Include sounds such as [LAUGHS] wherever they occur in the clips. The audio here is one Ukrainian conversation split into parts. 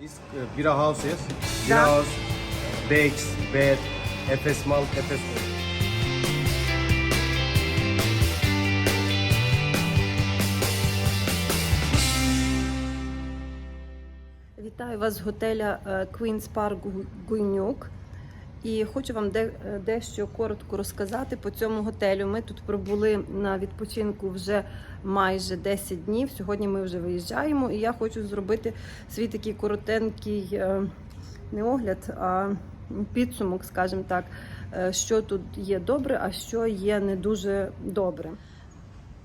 It's uh, Bira House, yes? Bira House, Bakes, Bed, Efes Mal, Efes Mal. Вітаю вас з готеля е, Queen's Park Гу- Гуйнюк. І хочу вам е, дещо коротко розказати по цьому готелю. Ми тут пробули на відпочинку вже майже 10 днів. Сьогодні ми вже виїжджаємо, і я хочу зробити свій такий коротенький е, не огляд, а підсумок, скажімо так, е, що тут є добре, а що є не дуже добре.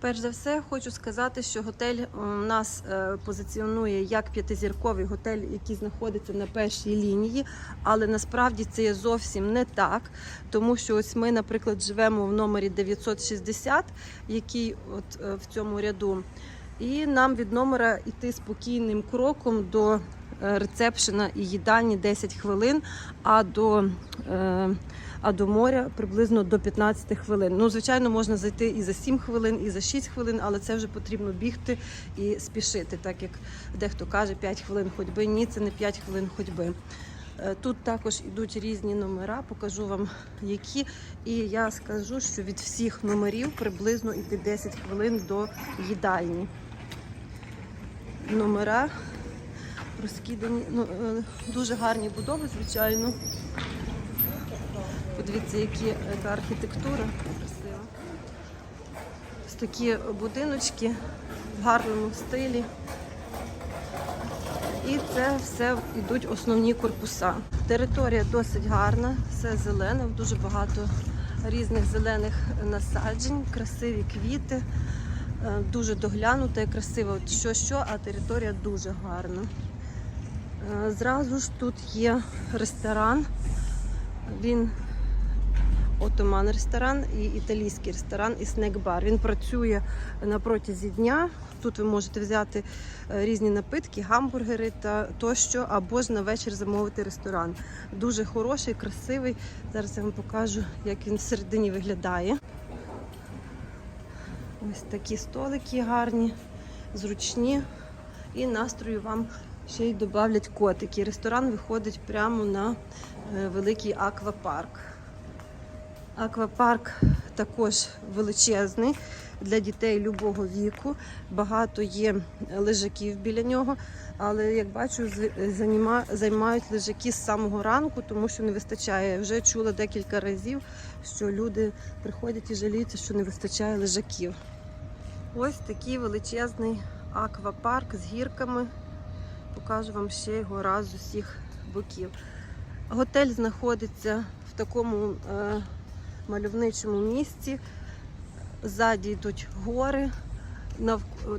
Перш за все, хочу сказати, що готель у нас е, позиціонує як п'ятизірковий готель, який знаходиться на першій лінії, але насправді це є зовсім не так, тому що ось ми, наприклад, живемо в номері 960, який от е, в цьому ряду, і нам від номера йти спокійним кроком до е, рецепшена і їдальні 10 хвилин, а до е, а до моря приблизно до 15 хвилин. Ну, звичайно, можна зайти і за 7 хвилин, і за 6 хвилин, але це вже потрібно бігти і спішити, так як дехто каже 5 хвилин ходьби. Ні, це не 5 хвилин ходьби. Е, Тут також йдуть різні номера, покажу вам які. І я скажу, що від всіх номерів приблизно йти 10 хвилин до їдальні. Номера розкидані, ну, е, дуже гарні будови, звичайно. Подивіться, які, яка архітектура красива. Ось такі будиночки в гарному стилі. І це все йдуть основні корпуса. Територія досить гарна, все зелене, дуже багато різних зелених насаджень, красиві квіти, е, дуже доглянута і красиво. Що що, а територія дуже гарна. Е, Зразу ж тут є ресторан. Він Отоман ресторан і італійський ресторан і снек-бар. Він працює на протязі дня. Тут ви можете взяти е, різні напитки, гамбургери та тощо, або ж на вечір замовити ресторан. Дуже хороший, красивий. Зараз я вам покажу, як він всередині виглядає. Ось такі столики гарні, зручні. І настрою вам ще й додавлять котики. Ресторан виходить прямо на е, великий аквапарк. Аквапарк також величезний для дітей любого віку. Багато є лежаків біля нього, але як бачу, займають лежаки з самого ранку, тому що не вистачає. Вже чула декілька разів, що люди приходять і жаліються, що не вистачає лежаків. Ось такий величезний аквапарк з гірками. Покажу вам ще його раз з усіх боків. Готель знаходиться в такому е, мальовничому місці. Ззаді йдуть гори.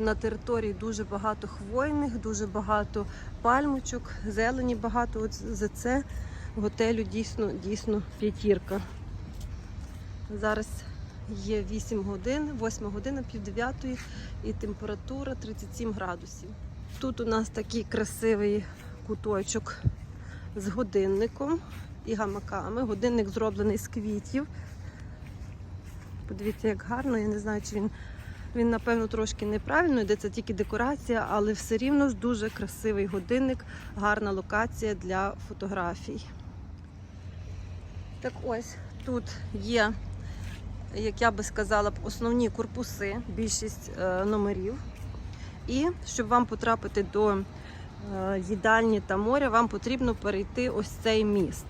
На, території дуже багато хвойних, дуже багато пальмочок, зелені багато. От за це готелю дійсно, дійсно п'ятірка. Зараз є 8 годин, 8 година, пів дев'ятої, і температура 37 градусів. Тут у нас такий красивий куточок з годинником і гамаками. Годинник зроблений з квітів. Подивіться, як гарно. Я не знаю, чи він, він напевно, трошки неправильно йде, це тільки декорація, але все рівно ж дуже красивий годинник, гарна локація для фотографій. Так ось тут є, як я би сказала, основні корпуси, більшість е, номерів. І щоб вам потрапити до е, їдальні та моря, вам потрібно перейти ось цей міст.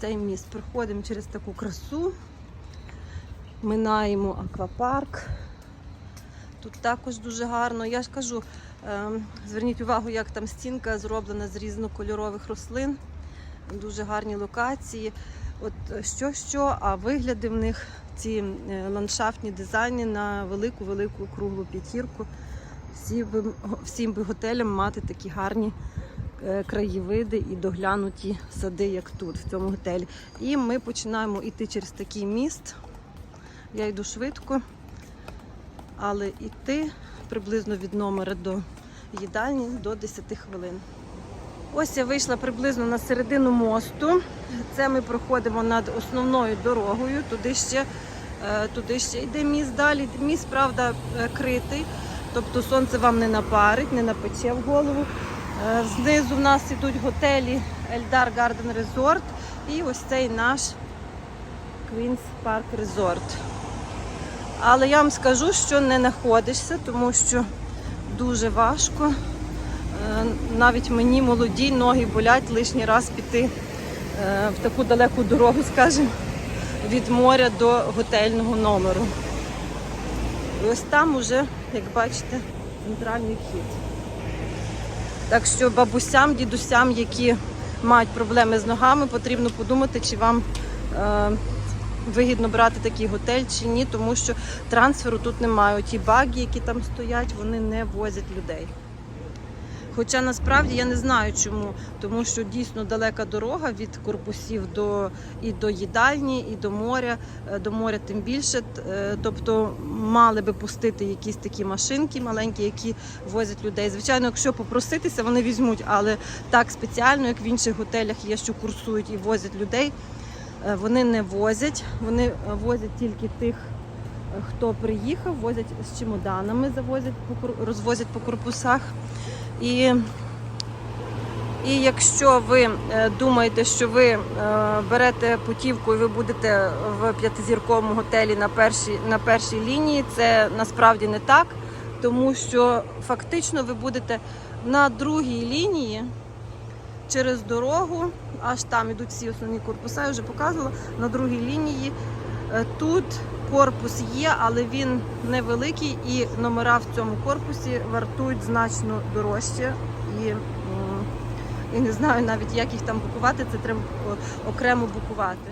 Цей міст. Проходимо через таку красу, минаємо аквапарк. Тут також дуже гарно. Я ж кажу, е, зверніть увагу, як там стінка зроблена з різнокольорових рослин. Дуже гарні локації. От е, що що, а вигляди в них ці е, ландшафтні дизайни на велику-велику круглу п'ятірку. Всі всім би готелям мати такі гарні е, краєвиди і доглянуті сади, як тут, в цьому готелі. І ми починаємо йти через такий міст. Я йду швидко, але йти приблизно від номера до їдальні до 10 хвилин. Ось я вийшла приблизно на середину мосту. Це ми проходимо над основною дорогою. Туди ще, е, туди ще йде міст далі. Міст, правда, критий, тобто сонце вам не напарить, не напече в голову. Е, Знизу в нас ідуть готелі Ельдар Гарден Резорт і ось цей наш Queen's Park Resort. Але я вам скажу, що не знаходишся, тому що дуже важко. Е, Навіть мені молоді ноги болять лишній раз піти е, в таку далеку дорогу, скажімо, від моря до готельного номеру. І ось там уже, як бачите, центральний вхід. Так що бабусям, дідусям, які мають проблеми з ногами, потрібно подумати, чи вам е, вигідно брати такий готель чи ні, тому що трансферу тут немає. Ті баги, які там стоять, вони не возять людей. Хоча насправді я не знаю чому, тому що дійсно далека дорога від корпусів до і до їдальні, і до моря, Е, до моря тим більше. Е, Тобто мали би пустити якісь такі машинки маленькі, які возять людей. Звичайно, якщо попроситися, вони візьмуть, але так спеціально, як в інших готелях є, що курсують і возять людей, вони не возять. Вони е, возять тільки тих, е, хто приїхав, возять з чемоданами, завозять розвозять по корпусах. І, і якщо ви е, думаєте, що ви е, берете путівку і ви будете в п'ятизірковому готелі на першій, на першій лінії, це насправді не так, тому що фактично ви будете на другій лінії через дорогу, аж там ідуть всі основні корпуса, я вже показувала, на другій лінії. Е, Тут корпус є, але він невеликий і номера в цьому корпусі вартують значно дорожче. І, і не знаю навіть, як їх там букувати, це треба окремо букувати.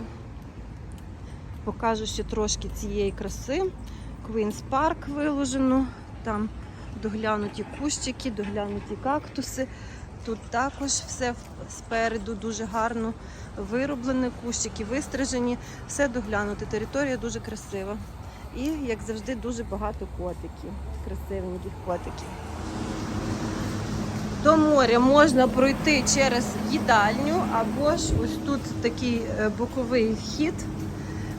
Покажу ще трошки цієї краси. Queen's Park виложено, там доглянуті кущики, доглянуті кактуси. Тут також все спереду дуже гарно вироблене, кущики вистрижені, все доглянуте. Територія дуже красива. І, як завжди, дуже багато котиків, красивеньких котиків. До моря можна пройти через їдальню, або ж ось тут такий е, боковий вхід.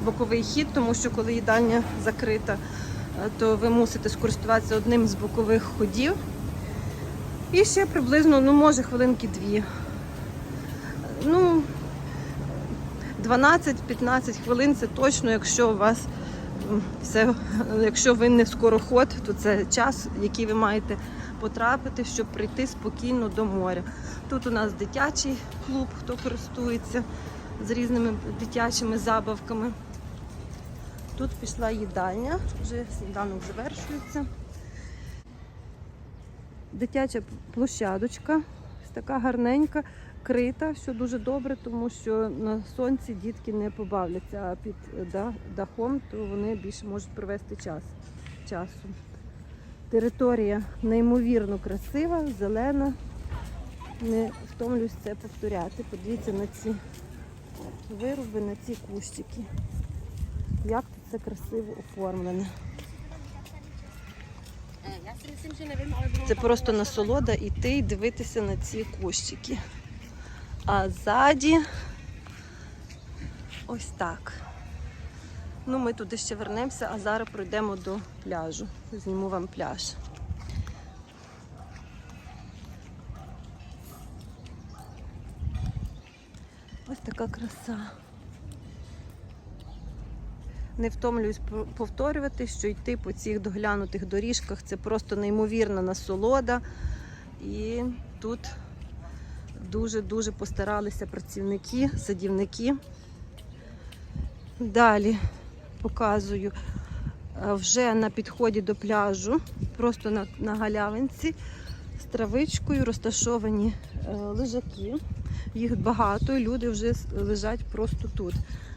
Боковий хід, тому що коли їдальня закрита, е, то ви мусите скористуватися одним з бокових ходів. І ще приблизно, ну може, хвилинки дві. Ну, 12-15 хвилин це точно, якщо у вас все, якщо ви не скороход, то це час, який ви маєте потрапити, щоб прийти спокійно до моря. Тут у нас дитячий клуб, хто користується з різними дитячими забавками. Тут пішла їдальня, вже сніданок завершується. Дитяча площадочка, така гарненька, крита, що дуже добре, тому що на сонці дітки не побавляться, а під да- дахом то вони більше можуть провести час, часу. Територія неймовірно красива, зелена. Не втомлюсь це повторяти. Подивіться на ці вироби, на ці кущики. Як тут це красиво оформлене. Це просто насолода іти і дивитися на ці кущики. А ззаді ось так. Ну, ми туди ще вернемося, а зараз пройдемо до пляжу. Зніму вам пляж. Ось така краса. Не втомлююсь повторювати, що йти по цих доглянутих доріжках це просто неймовірна насолода. І тут дуже-дуже постаралися працівники, садівники. Далі показую е, вже на підході до пляжу, просто на, на галявинці з травичкою розташовані е, лежаки. Їх багато, і люди вже лежать просто тут.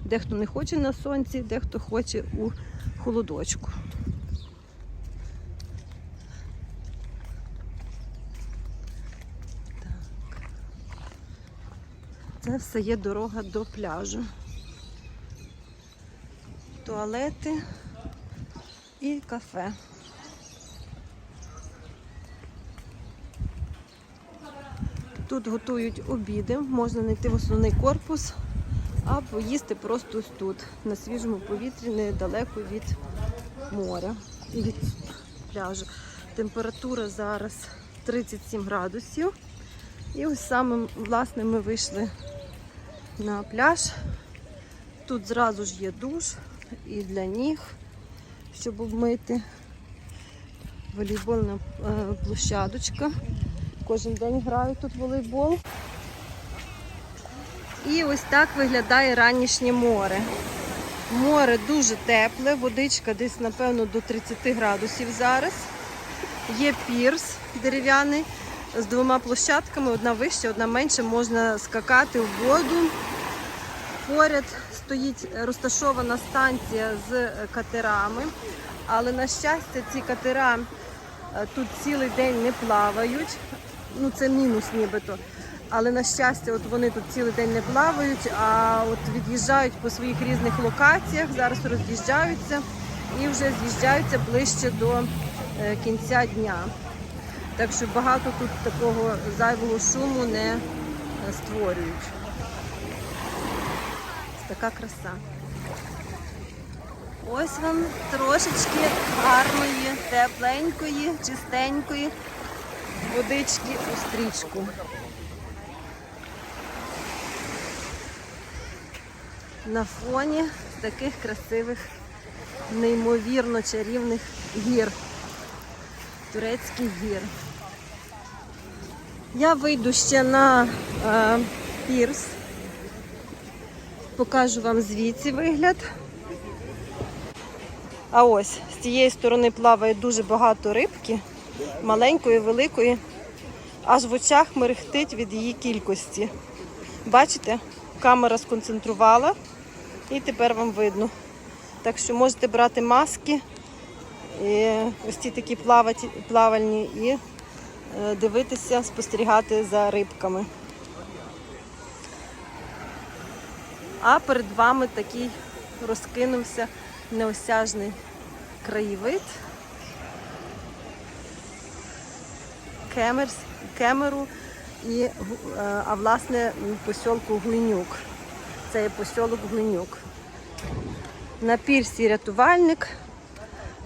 Дехто не хоче на сонці, дехто хоче у холодочку. Так. Це все є дорога до пляжу. Туалети і кафе. Тут готують обіди, можна знайти в основний корпус, а поїсти просто тут, на свіжому повітрі, недалеко від моря і від пляжу. Температура зараз 37 градусів. І ось саме, власне, ми вийшли на пляж. Тут зразу ж є душ і для ніг, щоб обмити. Волейбольна е, площадочка. Кожен день грають тут волейбол. І ось так виглядає ранішнє море. Море дуже тепле, водичка десь, напевно, до 30 градусів зараз. Є пірс дерев'яний з двома площадками, одна вища, одна менша, можна скакати в воду. Поряд стоїть розташована станція з катерами, але на щастя ці катера е, тут цілий день не плавають. Ну це мінус нібито. Але на щастя, от вони тут цілий день не плавають, а от від'їжджають по своїх різних локаціях, зараз роз'їжджаються і вже з'їжджаються ближче до е, кінця дня. Так що багато тут такого зайвого шуму не е, створюють. Така краса. Ось вам трошечки гарної, тепленької, чистенької водички у стрічку. На фоні таких красивих, неймовірно чарівних гір. Турецьких гір. Я вийду ще на е, пірс. Покажу вам звідси вигляд. А ось з цієї сторони плаває дуже багато рибки, маленької, великої. Аж в очах мерехтить від її кількості. Бачите, камера сконцентрувала і тепер вам видно. Так що можете брати маски, і ось ці такі плавальні і е, дивитися, спостерігати за рибками. А перед вами такий розкинувся неосяжний краєвид. Кемерс, Кемеру і е, а власне посілку Глинюк. Це є посілок Глинюк. На пірсі рятувальник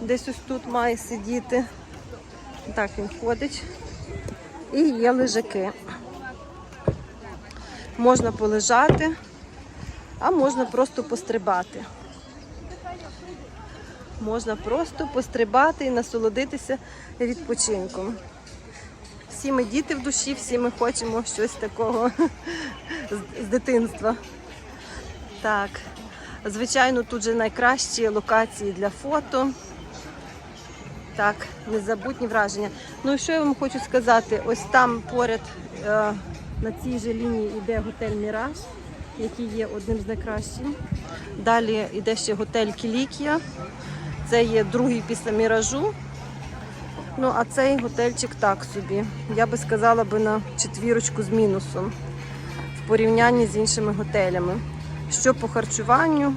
десь ось тут має сидіти. Так він ходить. І є лежаки. Можна полежати, а можна просто пострибати. Можна просто пострибати і насолодитися відпочинком. Всі ми діти в душі, всі ми хочемо щось такого [LAUGHS] з- дитинства. Так, звичайно, тут же найкращі локації для фото. Так, незабутні враження. Ну і що я вам хочу сказати? Ось там поряд е, на цій же лінії йде готель Міраж, який є одним з найкращих. Далі йде ще готель Кілікія. Це є другий після міражу. Ну, а цей готельчик так собі. Я би сказала би на четвірочку з мінусом в порівнянні з іншими готелями. Що по харчуванню,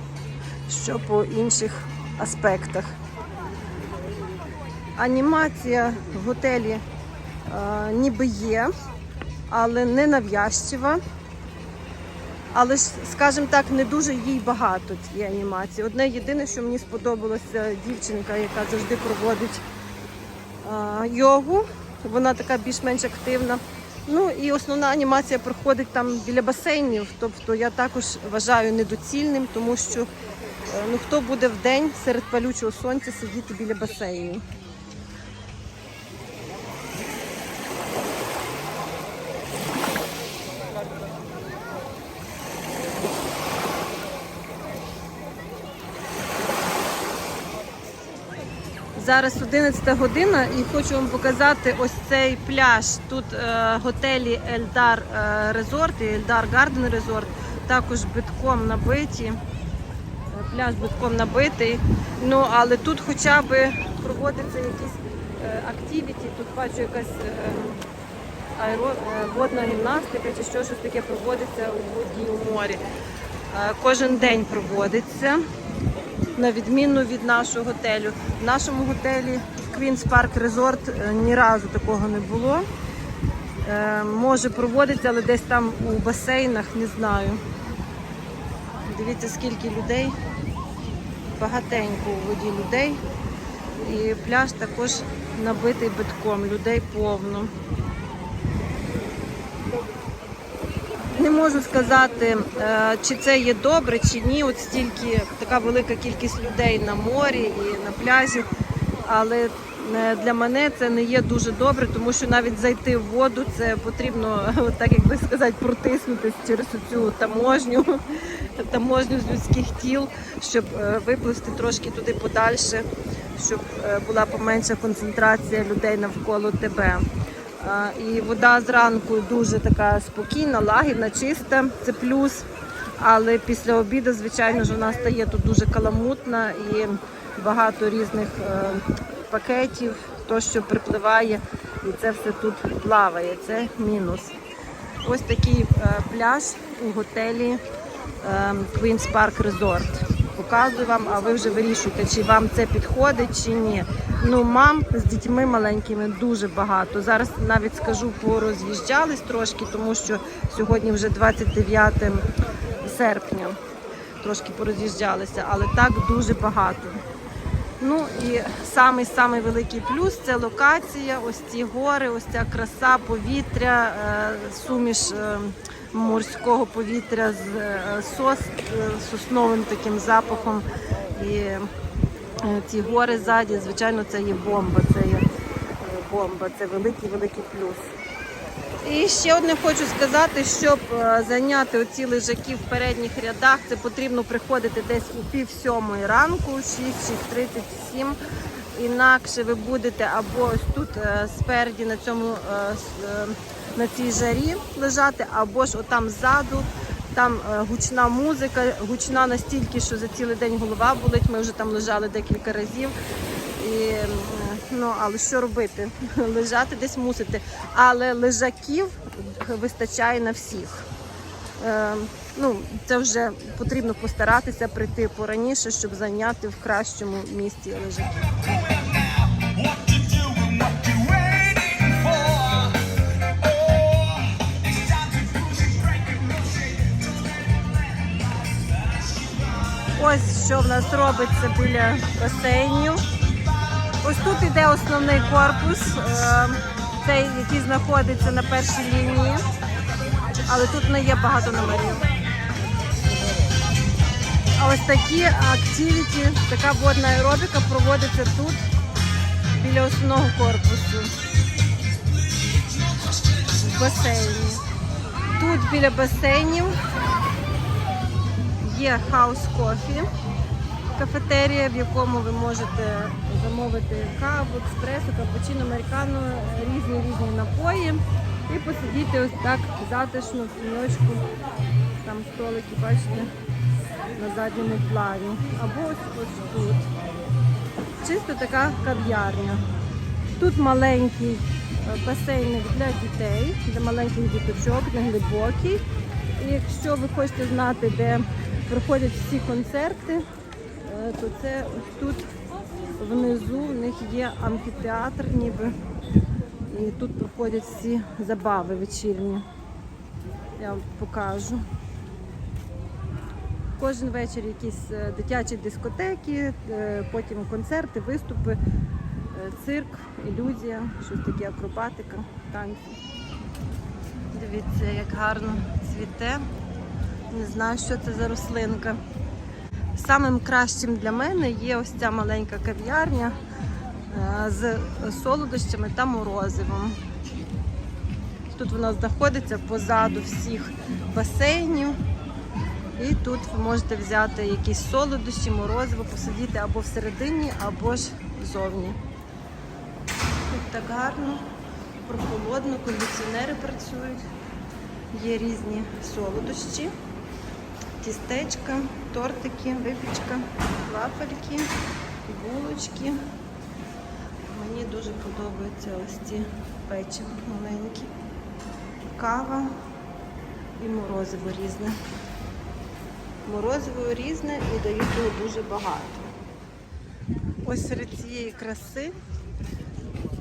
що по інших аспектах. Анімація в готелі е, ніби є, але не нав'язчива. Але ж, скажімо так, не дуже їй багато цієї анімації. Одне єдине, що мені сподобалося дівчинка, яка завжди проводить а, йогу. Вона така більш-менш активна. Ну і основна анімація проходить там біля басейнів. Тобто я також вважаю недоцільним, тому що е, ну, хто буде в день серед палючого сонця сидіти біля басейнів. Зараз 11 година і хочу вам показати ось цей пляж. Тут е, готелі Ельдар е, Резорт і Ельдар Гарден Резорт також битком набиті. Пляж битком набитий. Ну, але тут хоча б проводиться якісь е, активіті. Тут бачу якась е, аеро, водна гімнастика чи що щось таке проводиться у воді у морі. Кожен день проводиться на відміну від нашого готелю. В нашому готелі Queen's Park Resort е, ні разу такого не було. Е, Може проводиться, але десь там у басейнах, не знаю. Дивіться, скільки людей. Багатенько у воді людей. І пляж також набитий битком, людей повно. Не можу сказати, е, чи це є добре, чи ні. От стільки така велика кількість людей на морі і на пляжі. Але е, для мене це не є дуже добре, тому що навіть зайти в воду це потрібно, [LAUGHS] так як би сказати, протиснутися через цю таможню, [LAUGHS] таможню з людських тіл, щоб е, виплисти трошки туди подальше, щоб була поменша концентрація людей навколо тебе. І вода зранку дуже така спокійна, лагідна, чиста, це плюс. Але після обіду, звичайно ж, вона стає тут дуже каламутна і багато різних е, пакетів, то, що припливає, і це все тут плаває. Це мінус. Ось такий е, пляж у готелі е, Queen's Park Resort. Показую вам, а ви вже вирішуєте, чи вам це підходить, чи ні. Ну, мам з дітьми маленькими дуже багато. Зараз навіть скажу, пороз'їжджались трошки, тому що сьогодні вже 29 серпня. Трошки пороз'їжджалися, але так дуже багато. Ну і самий самий великий плюс це локація, ось ці гори, ось ця краса, повітря, е, суміш е, морського повітря з е, сос, е, сосновим таким запахом. І е, ці гори ззаді, звичайно, це є бомба. Це є бомба, це великий великий плюс. І ще одне хочу сказати, щоб зайняти оці лежаки в передніх рядах, це потрібно приходити десь у пів сьомої ранку, 6-6.37. Інакше ви будете або ось тут спереді на цьому на цій жарі лежати, або ж отам ззаду. Там е, гучна музика, гучна настільки, що за цілий день голова болить. Ми вже там лежали декілька разів. І, ну, але що робити? [LAUGHS] Лежати десь мусити. Але лежаків вистачає на всіх. Е, ну, це вже потрібно постаратися прийти пораніше, щоб зайняти в кращому місці лежаки. Що в нас робиться біля басейнів. Ось тут іде основний корпус, е, цей, який знаходиться на першій лінії, але тут не є багато номерів. А ось такі активіті, така водна аеробіка проводиться тут, біля основного корпусу. В басейні. Тут біля басейнів є хаус кофі, кафетерія, в якому ви можете замовити каву, експресо, капучино, американо, різні різні напої. І посидіти ось так затишно в тіньочку. Там столики, бачите, на задньому плані. Або ось ось тут. Чисто така кав'ярня. Тут маленький е, басейник для дітей, для маленьких діточок, не глибокий. І якщо ви хочете знати, де проходять всі концерти, то це тут внизу в них є амфітеатр ніби. І тут проходять всі забави вечірні. Я вам покажу. Кожен вечір якісь е, дитячі дискотеки, е, потім концерти, виступи, е, цирк, ілюзія, щось таке акробатика, танці. Дивіться, як гарно цвіте. Не знаю, що це за рослинка. Самим кращим для мене є ось ця маленька кав'ярня е, з солодощами та морозивом. Тут вона знаходиться позаду всіх басейнів. І тут ви можете взяти якісь солодощі, морозиво, посидіти або всередині, або ж ззовні. Тут так гарно, прохолодно, кондиціонери працюють. Є різні солодощі, тістечка, тортики, випічка, вафельки, булочки. Мені дуже подобаються ось ці печиво маленькі, кава і морозиво різне. Морозиво різне і дають його дуже багато. Ось серед цієї краси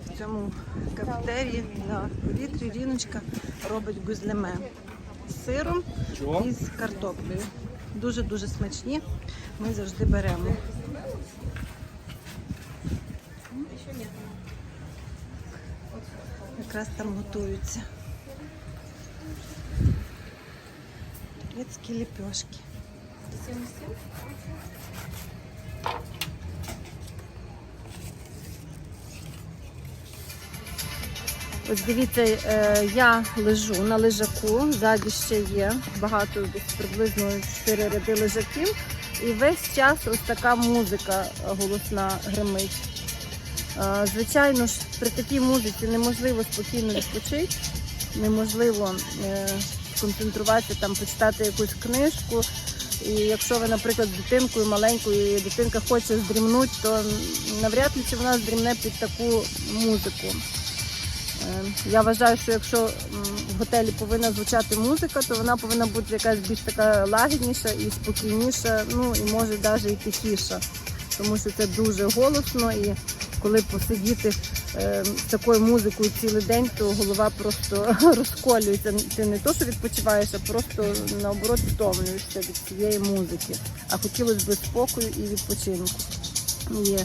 в цьому кафетерії на повітрі Ріночка робить гузлеме з сиром і з картоплею. Дуже-дуже смачні. Ми завжди беремо. Якраз там готуються. Грецькі ліпешки. Ось дивіться, е, я лежу на лежаку, ззаді ще є багато, приблизно 4 ряди лежаків. І весь час ось така музика голосна гримить. Е, Звичайно ж, при такій музиці неможливо спокійно відпочити, неможливо е, сконцентруватися, там, почитати якусь книжку. І якщо ви, наприклад, з дитинкою маленькою, і дитинка хоче здрімнути, то навряд чи вона здрімне під таку музику. Е, Я вважаю, що якщо в готелі повинна звучати музика, то вона повинна бути якась більш така лагідніша і спокійніша, ну і може навіть і тихіша, тому що це дуже голосно і коли посидіти е, такою музикою цілий день, то голова просто [LAUGHS] розколюється. Ти не то, що відпочиваєш, а просто наоборот втомлюєшся від цієї музики. А хотілося б спокою і відпочинку. І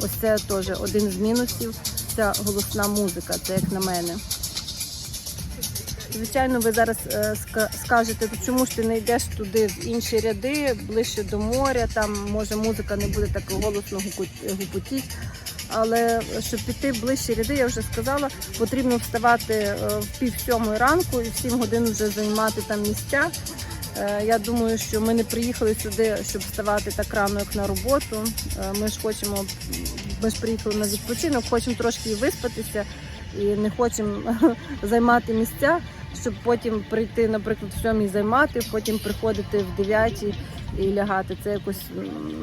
ось це теж один з мінусів. Ця голосна музика, це як на мене. Звичайно, ви зараз е, скажете, «То чому ж ти не йдеш туди в інші ряди, ближче до моря, там може музика не буде так голосно гупотіть. Але щоб піти в ближчі ряди, я вже сказала, потрібно вставати е, в пів сьомої ранку і в сім годин вже займати там місця. Е, Я думаю, що ми не приїхали сюди, щоб вставати так рано, як на роботу. Е, Ми ж хочемо, ми ж приїхали на відпочинок, хочемо трошки виспатися і не хочемо [LAUGHS] займати місця, щоб потім прийти, наприклад, в сьомій займати, потім приходити в дев'ятій і лягати. Це якось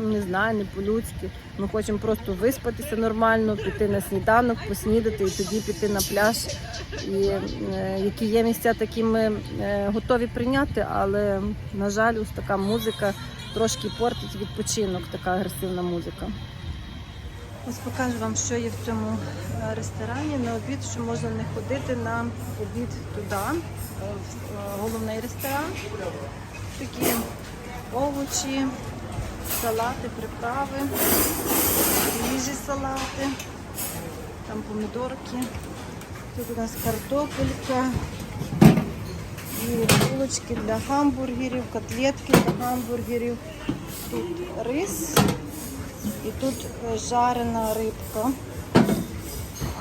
не знаю, не по-людськи. Ми хочемо просто виспатися нормально, піти на сніданок, поснідати і тоді піти на пляж. І е, які є місця, такі ми е, готові прийняти, але на жаль, ось така музика трошки портить відпочинок, така агресивна музика. Ось покажу вам, що є в цьому е, ресторані на обід, що можна не ходити на обід туди, е, в е, головний ресторан. Такі овочі, салати, приправи, свіжі салати, там помідорки. Тут у нас картопелька, і булочки для гамбургерів, котлетки для гамбургерів. Тут рис і тут е, жарена рибка.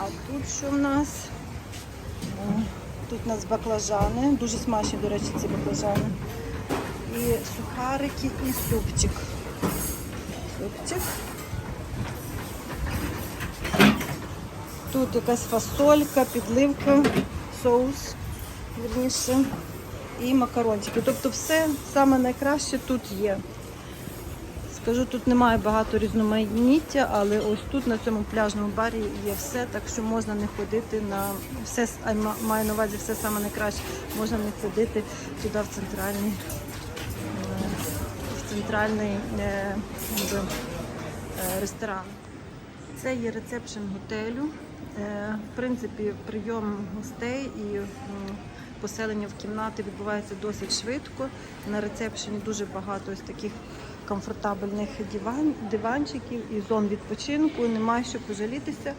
А тут що в нас? Е, Тут у нас баклажани. Дуже смачні, до речі, ці баклажани. І сухарики, і супчик. Супчик. Тут якась фасолька, підливка, соус, верніше, і макарончики. Тобто все саме найкраще тут є. Скажу, тут немає багато різноманіття, але ось тут на цьому пляжному барі є все, так що можна не ходити на все, маю на увазі все саме найкраще. Можна не ходити туди в центральний, центральний е, е, ресторан. Це є рецепшн готелю. Е, В принципі, прийом гостей і м, поселення в кімнати відбувається досить швидко. На рецепшені дуже багато ось таких комфортабельних диван, диванчиків і зон відпочинку. Немає що пожалітися.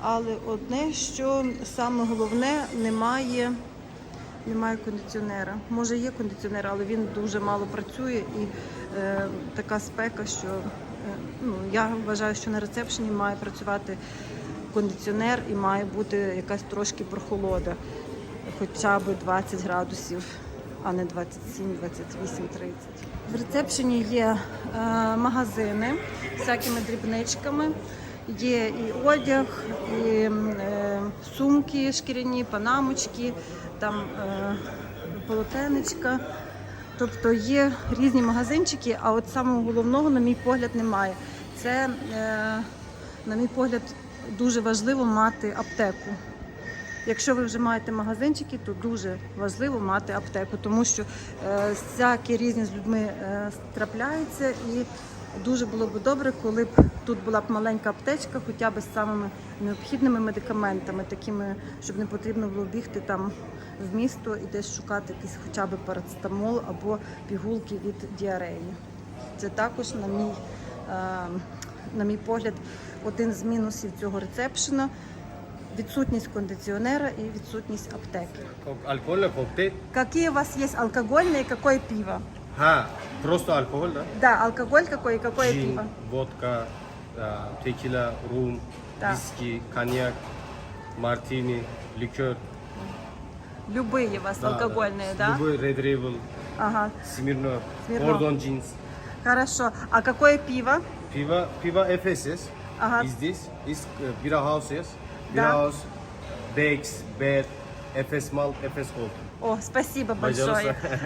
Але одне, що саме головне, немає. Немає кондиціонера. Може є кондиціонер, але він дуже мало працює і е, така спека, що е, ну, я вважаю, що на рецепшені має працювати кондиціонер і має бути якась трошки прохолода, хоча б 20 градусів, а не 27, 28, 30. В рецепшені є е, магазини з всякими дрібничками. Є і одяг, і е, сумки шкіряні, панамочки, там е, полотенечка. Тобто є різні магазинчики, а от самого головного, на мій погляд, немає. Це, е, на мій погляд, дуже важливо мати аптеку. Якщо ви вже маєте магазинчики, то дуже важливо мати аптеку, тому що всякі різні з людьми трапляються, і дуже було б добре, коли б тут була б маленька аптечка, хоча б з самими необхідними медикаментами, такими, щоб не потрібно було бігти там в місто і десь шукати якийсь хоча б парацетамол або пігулки від діареї. Це також, на мій, е, на мій погляд, один з мінусів цього рецепшена. відсутність кондиціонера і відсутність аптеки. Алкогольный коктейль. Какие у вас есть алкогольные и какое пиво? Ha, просто алкоголь, да? Да, алкоголь какой и какое Джин, пиво? водка, а, текила, рум, Да. виски, коньяк, мартини, ликер. Любые у вас Да, алкогольные, да? Любой Red Rebel, Ага, Smirnoff. Gordon Jeans. хорошо. А какое пиво? Пиво, пиво есть. Ага. И здесь есть э, Bira House есть. Да. Bira House, Bex, Bed, Efes Malt, Efes Gold. О, спасибо Пожалуйста. большое. [LAUGHS]